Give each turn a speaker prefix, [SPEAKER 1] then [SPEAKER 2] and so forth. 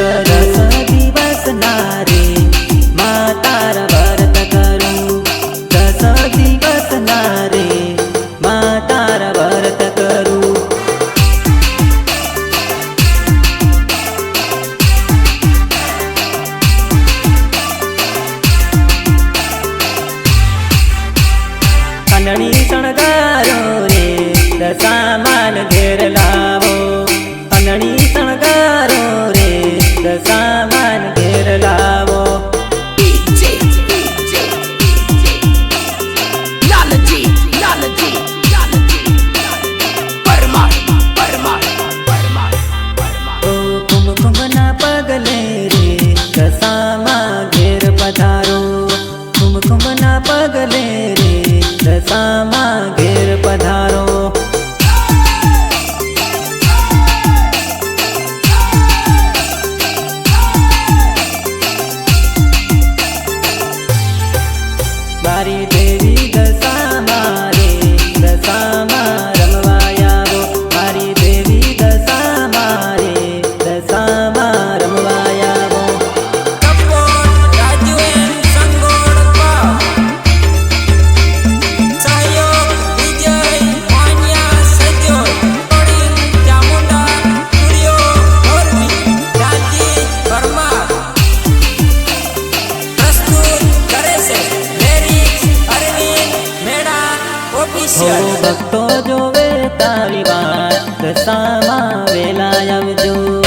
[SPEAKER 1] સરસ દિવસ નારે મા તારા વ્રત કરું દસ દિવસ નારે મા તારા વ્રત કરું કનણી mami भक्तों जो वे तारी बात सामा वेला यम जो।